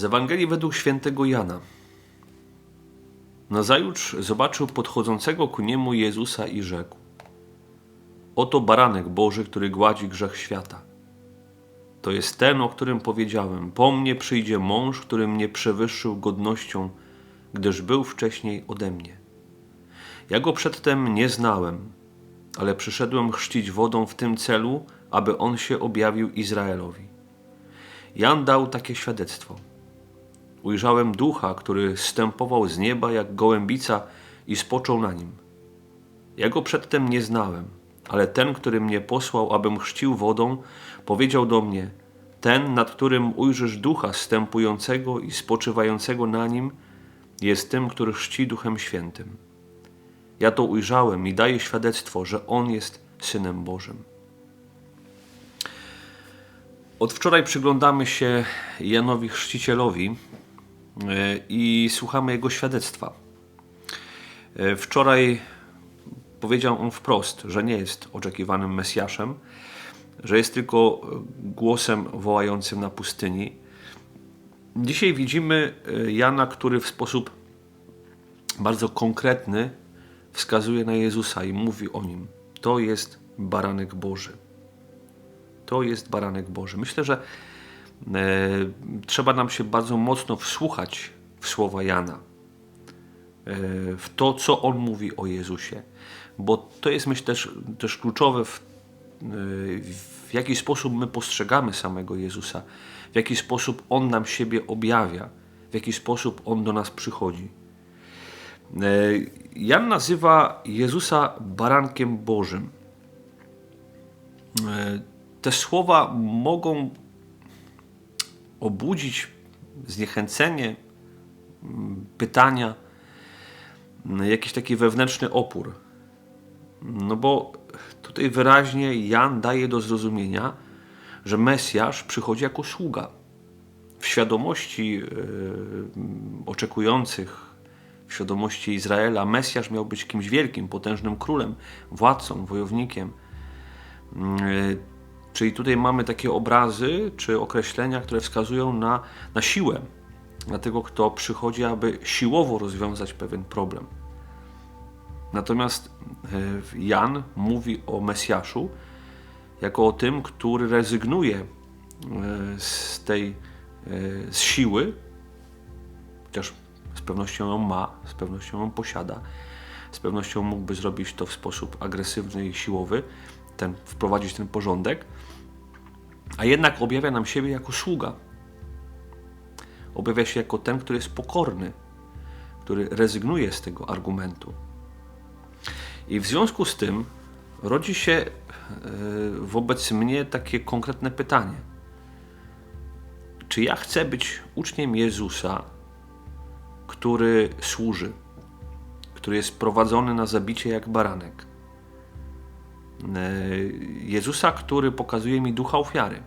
Z Ewangelii według świętego Jana. Nazajutrz zobaczył podchodzącego ku niemu Jezusa i rzekł: Oto baranek Boży, który gładzi grzech świata. To jest ten, o którym powiedziałem: Po mnie przyjdzie mąż, który mnie przewyższył godnością, gdyż był wcześniej ode mnie. Ja go przedtem nie znałem, ale przyszedłem chrzcić wodą w tym celu, aby on się objawił Izraelowi. Jan dał takie świadectwo. Ujrzałem ducha, który stępował z nieba jak gołębica i spoczął na nim. Ja go przedtem nie znałem, ale ten, który mnie posłał, abym chrzcił wodą, powiedział do mnie: Ten, nad którym ujrzysz ducha stępującego i spoczywającego na nim, jest tym, który chrzci duchem świętym. Ja to ujrzałem i daję świadectwo, że on jest synem Bożym. Od wczoraj przyglądamy się Janowi Chrzcicielowi i słuchamy jego świadectwa. E, wczoraj powiedział on wprost, że nie jest oczekiwanym Mesjaszem, że jest tylko głosem wołającym na pustyni. Dzisiaj widzimy e, Jana, który w sposób bardzo konkretny wskazuje na Jezusa i mówi o nim. To jest baranek Boży. To jest baranek Boży. Myślę, że e, trzeba nam się bardzo mocno wsłuchać w słowa Jana, e, w to, co on mówi o Jezusie, bo to jest, myślę, też, też kluczowe w, e, w jaki sposób my postrzegamy samego Jezusa, w jaki sposób On nam siebie objawia, w jaki sposób On do nas przychodzi. E, Jan nazywa Jezusa barankiem Bożym. E, te słowa mogą obudzić zniechęcenie, pytania, jakiś taki wewnętrzny opór. No bo tutaj wyraźnie Jan daje do zrozumienia, że Mesjasz przychodzi jako sługa. W świadomości yy, oczekujących, w świadomości Izraela, Mesjasz miał być kimś wielkim, potężnym królem, władcą, wojownikiem. Yy, Czyli tutaj mamy takie obrazy czy określenia, które wskazują na, na siłę, na tego, kto przychodzi, aby siłowo rozwiązać pewien problem. Natomiast e, Jan mówi o Mesjaszu jako o tym, który rezygnuje e, z tej e, z siły, chociaż z pewnością ją ma, z pewnością ją posiada, z pewnością mógłby zrobić to w sposób agresywny i siłowy, ten, wprowadzić ten porządek, a jednak objawia nam siebie jako sługa. Objawia się jako ten, który jest pokorny, który rezygnuje z tego argumentu. I w związku z tym rodzi się e, wobec mnie takie konkretne pytanie. Czy ja chcę być uczniem Jezusa, który służy, który jest prowadzony na zabicie jak baranek? E, Jezusa, który pokazuje mi ducha ofiary. E,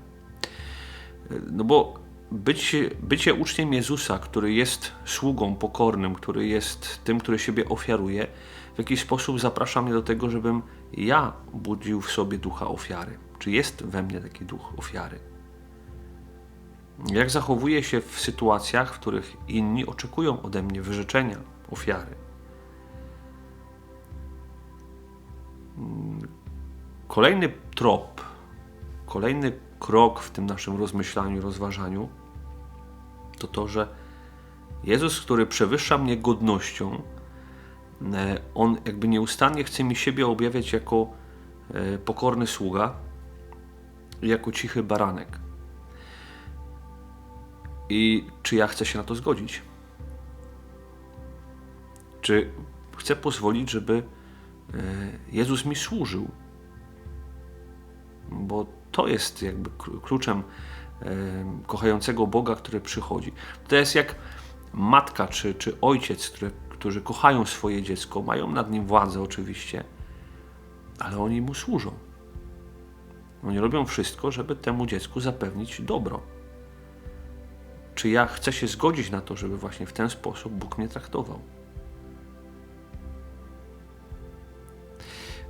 no bo bycie, bycie uczniem Jezusa, który jest sługą pokornym, który jest tym, który siebie ofiaruje, w jakiś sposób zaprasza mnie do tego, żebym ja budził w sobie ducha ofiary. Czy jest we mnie taki duch ofiary? Jak zachowuję się w sytuacjach, w których inni oczekują ode mnie wyrzeczenia ofiary? Kolejny trop, kolejny krok w tym naszym rozmyślaniu, rozważaniu to to, że Jezus, który przewyższa mnie godnością, e, on jakby nieustannie chce mi siebie objawiać jako e, pokorny sługa, jako cichy baranek. I czy ja chcę się na to zgodzić? Czy chcę pozwolić, żeby e, Jezus mi służył? Bo to jest jakby kluczem kochającego Boga, który przychodzi. To jest jak matka czy, czy ojciec, które, którzy kochają swoje dziecko, mają nad nim władzę oczywiście, ale oni mu służą. Oni robią wszystko, żeby temu dziecku zapewnić dobro. Czy ja chcę się zgodzić na to, żeby właśnie w ten sposób Bóg mnie traktował?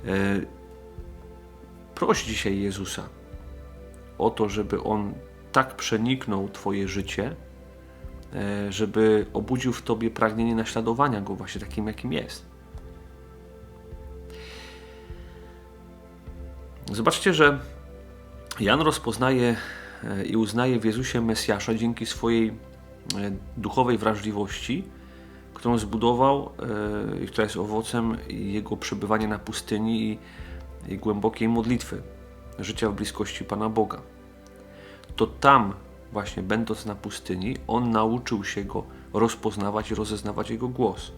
E, Proś dzisiaj Jezusa o to, żeby On tak przeniknął Twoje życie, e, żeby obudził w tobie pragnienie naśladowania go właśnie takim, jakim jest. Zobaczcie, że Jan rozpoznaje e, i uznaje w Jezusie Mesjasza dzięki swojej e, duchowej wrażliwości, którą zbudował i która jest owocem jego przebywania na pustyni i, i głębokiej modlitwy, życia w bliskości Pana Boga. To tam, właśnie będąc na pustyni, on nauczył się go rozpoznawać i rozeznawać jego głos,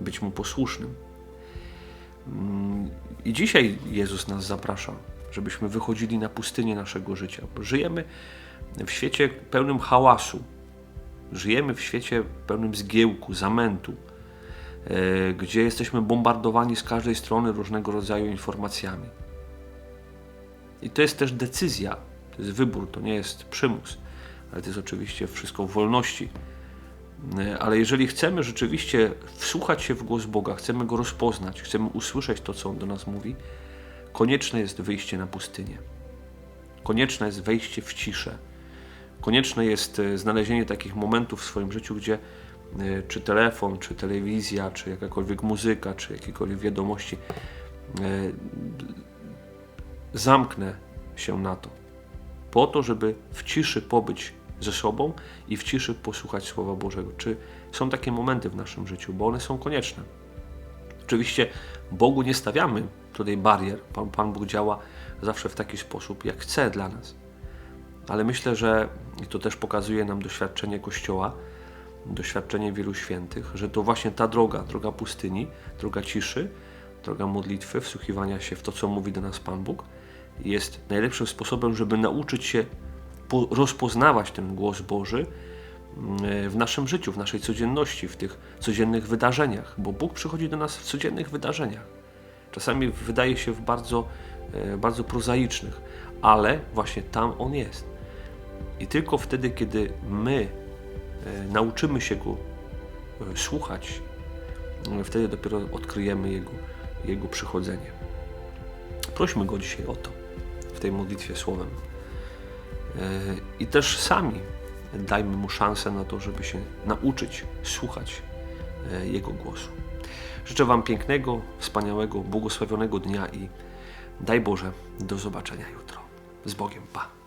być mu posłusznym. Mm, I dzisiaj Jezus nas zaprasza, żebyśmy wychodzili na pustynię naszego życia. Żyjemy w świecie pełnym hałasu, żyjemy w świecie pełnym zgiełku, zamętu, gdzie jesteśmy bombardowani z każdej strony różnego rodzaju informacjami. I to jest też decyzja, to jest wybór, to nie jest przymus, ale to jest oczywiście wszystko w wolności. E, Ale jeżeli chcemy rzeczywiście wsłuchać się w głos Boga, chcemy go rozpoznać, chcemy usłyszeć to, co on do nas mówi, konieczne jest wyjście na pustynię. Konieczne jest wejście w ciszę. Konieczne jest e, znalezienie takich momentów w swoim życiu, gdzie e, czy telefon, czy telewizja, czy jakakolwiek muzyka, czy jakiekolwiek wiadomości, e, zamknę się na to. Po to, żeby w ciszy pobyć ze sobą i w ciszy posłuchać Słowa Bożego. Czy są takie momenty w naszym życiu, bo one są konieczne. Oczywiście Bogu nie stawiamy tutaj barier. Pan, Pan Bóg działa zawsze w taki sposób, jak chce dla nas. Ale myślę, że i to też pokazuje nam doświadczenie Kościoła, doświadczenie wielu świętych, że to właśnie ta droga, droga pustyni, droga ciszy, droga modlitwy, wsłuchiwania się w to, co mówi do nas Pan Bóg, jest najlepszym sposobem, żeby nauczyć się po- rozpoznawać ten głos Boży mm, w naszym życiu, w naszej codzienności, w tych codziennych wydarzeniach, bo Bóg przychodzi do nas w codziennych wydarzeniach. Czasami wydaje się w bardzo, e, bardzo prozaicznych, ale właśnie tam On jest. I tylko wtedy, kiedy my e, nauczymy się Go e, słuchać, e, wtedy dopiero odkryjemy Jego, Jego przychodzenie. Prośmy Go dzisiaj o to w tej modlitwie słowem. E, I też sami dajmy Mu szansę na to, żeby się nauczyć słuchać e, Jego głosu. Życzę Wam pięknego, wspaniałego, błogosławionego dnia i daj Boże, do zobaczenia jutro. Z Bogiem, Pa.